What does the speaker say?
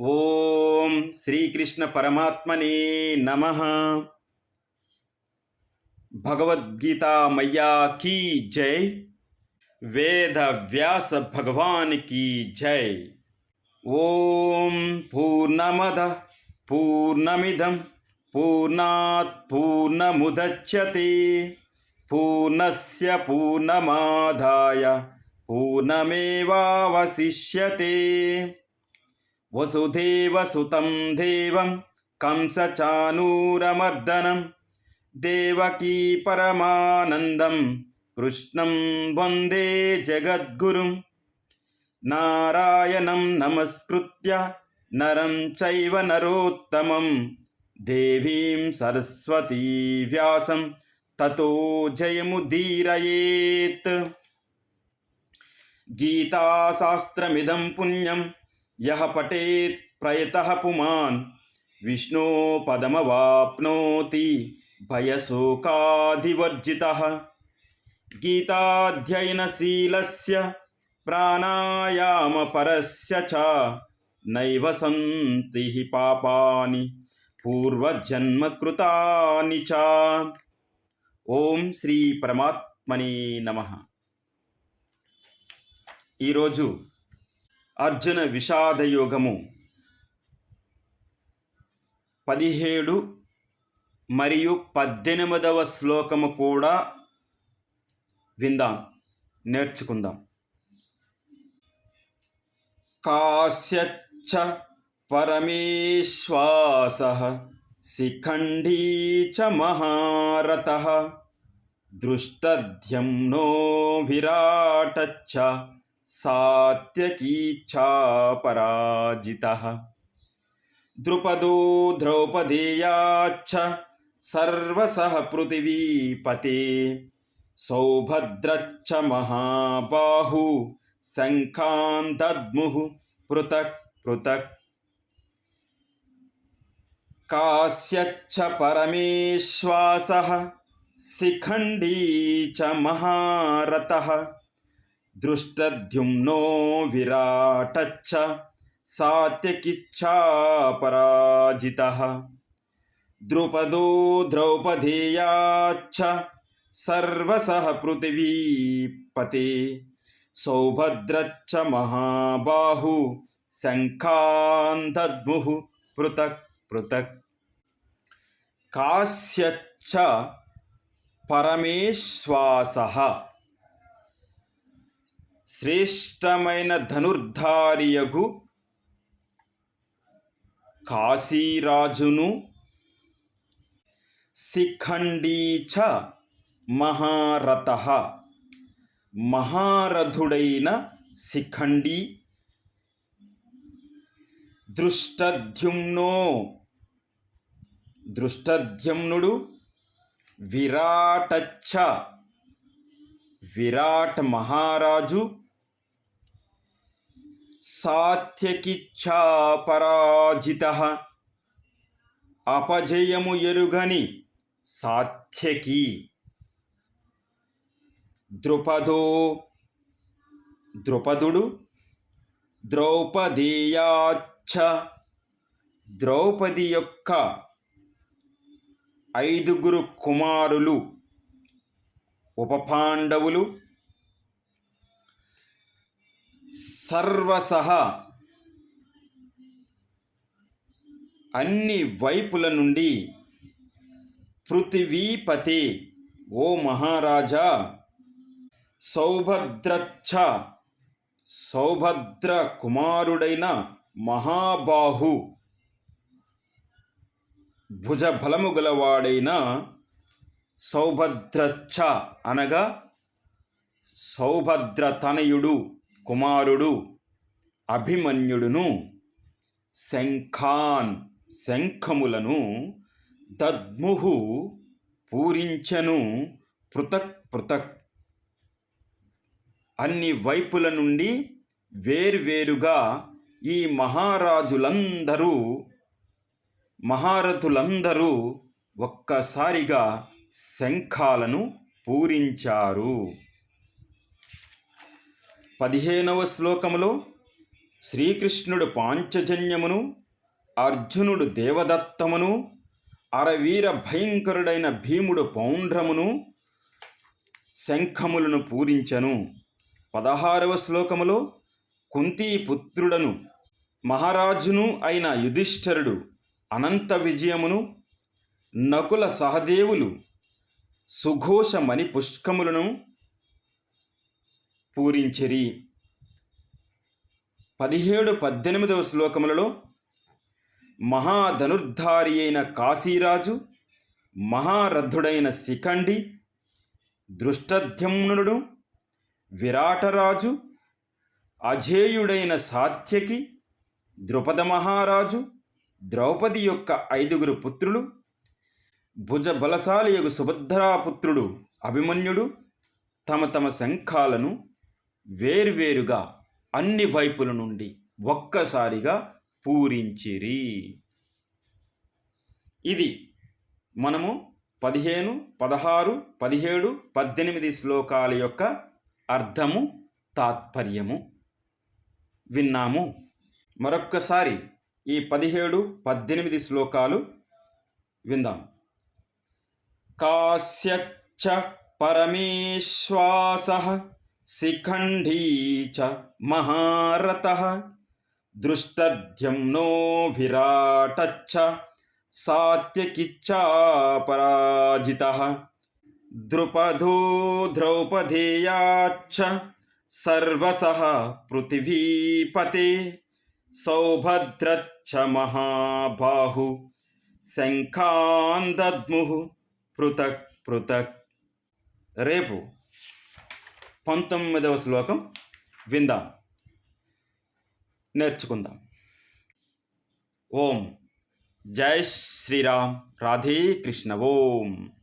ఓం శ్రీకృష్ణ పరమాత్మనే నమ. భగవద్గీత మయ్యా కీ జై. వేద వ్యాస భగవాన్ కీ జై. ఓం పూర్ణమద పూర్ణమిదం పూర్ణాత్ పూర్ణముదచ్యతే. పూర్ణస్య పూర్ణమాదాయ పూర్ణమేవావశిష్యతే. వసుదేవసుతం దేవం కంసచానూరమర్దనం. దేవకీ పరమానందం కృష్ణం వందే జగద్గురుం. నారాయణం నమస్కృత్య నరం చైవ నరోత్తమం. దేవీం సరస్వతీ వ్యాసం తతో జయముదీరయేత్ గీతాశాస్త్రమిదం పుణ్యం యః పఠేత్ ప్రయతః పుమాన్ విష్ణో పదమవాప్నోతి భయశోకాధివర్జితः గీతాధ్యయనశీలస్య ప్రాణాయామపరస్య చ నైవ సంతి హి పాపాని పూర్వజన్మకృతాని చ ఓం శ్రీ పరమాత్మనే నమః ఈరోజు అర్జున విషాదయోగము. పదిహేడు మరియు పద్దెనిమిదవ శ్లోకము కూడా విందాం నేర్చుకుందాం. కాశ్యచ్చ పరమేశ్వాస శిఖండీ చ మహారథ దృష్టధ్యంనో విరాటచ్చ సాత్యకీచ్ఛా పరాజితः ద్రుపదో ద్రౌపదేయాచ్చ సర్వసః పృథివీపతే సౌభద్రచ్చ మహాబాహు శంఖాన్ దద్ముః పృథక్ పృథక్ కాశ్యచ్చ పరమేశ్వాసः శిఖండీ చ మహారథः దృష్టద్యుమ్నో విరాటచ్చ సాత్యకిచ్ఛా పరాజితः ద్రుపదో ద్రౌపదేయాచ్చ సర్వసః పృథివీపతే సౌభద్రచ్చ మహాబాహు శంఖాన్ దద్ముః పృథక్ పృథక్ కాశ్యచ్చ పరమేశ్వాసః శ్రేష్టమైన ధనుర్ధారియగు కాశీరాజును శిఖండీచ మహారథ. మహారథుడైన శిఖండి దృష్టద్యుమ్నో. దృష్టద్యుమ్నుడు విరాటచ్చ విరాట్ మహారాజు సాత్యకిచ్ఛా పరాజిత అపజయము ఎరుగని సాత్యకి. ద్రుపదో ద్రుపదుడు ద్రౌపదీయాచ్చ. ద్రౌపది యొక్క ఐదుగురు కుమారులు ఉపపాండవులు సర్వసహ అన్ని వైపుల నుండి పృథివీపతి ఓ మహారాజా సౌభద్రచ్చ సౌభద్ర కుమారుడైన మహాబాహు భుజబలము గలవాడైన సౌభద్రచ్చ అనగా సౌభద్ర తనయుడు కుమారుడు అభిమన్యుడును శంఖాన్ శంఖములను దద్ముహు పూరించను పృథక్ పృథక్. అన్ని వైపుల నుండి వేర్వేరుగా ఈ మహారాజులందరూ మహారథులందరూ ఒక్కసారిగా శంఖాలను పూరించారు. పదిహేనవ శ్లోకములో శ్రీకృష్ణుడు పాంచజన్యమును అర్జునుడు దేవదత్తమును అరవీర భయంకరుడైన భీముడు పౌండ్రమును శంఖములను పూరించను. పదహారవ శ్లోకములో కుంతీ పుత్రుడను మహారాజును అయిన యుధిష్ఠరుడు అనంత విజయమును నకుల సహదేవులు సుఘోషమణి పుష్కములను పూరించిరి. పదిహేడు పద్దెనిమిదవ శ్లోకములలో మహాధనుర్ధారి అయిన కాశీరాజు మహారథుడైన శిఖండి దృష్టధ్యమ్నుడు విరాటరాజు అజేయుడైన సాత్యకి ద్రుపద మహారాజు ద్రౌపది యొక్క ఐదుగురు పుత్రులు భుజ బలశాలియగు సుభద్రాపుత్రుడు అభిమన్యుడు తమ తమ శంఖాలను వేర్వేరుగా అన్ని వైపుల నుండి ఒక్కసారిగా పూరించిరి. ఇది మనము పదిహేను పదహారు పదిహేడు పద్దెనిమిది శ్లోకాల యొక్క అర్థము తాత్పర్యము. విన్నాము. మరొక్కసారి ఈ పదిహేడు పద్దెనిమిది శ్లోకాలు విందాం. కాశ్యచ్చ పరమేశ్వాస శిఖండీ చ మహారథ దృష్టధ్యమ్నో విరాటచ్చ సాత్యకిచ్చాపరాజిత ద్రుపదో ద్రౌపదేయాచ్చ సర్వసః పృథివీపతే సౌభద్రచ్చ మహాబాహు శంఖాందద్ముః పృథక్ పృథక్. రేపు పంతొమ్మిదవ శ్లోకం విందాం. నేర్చుకుందాం. ఓం. జై శ్రీరామ్. రాధే కృష్ణ. ఓం.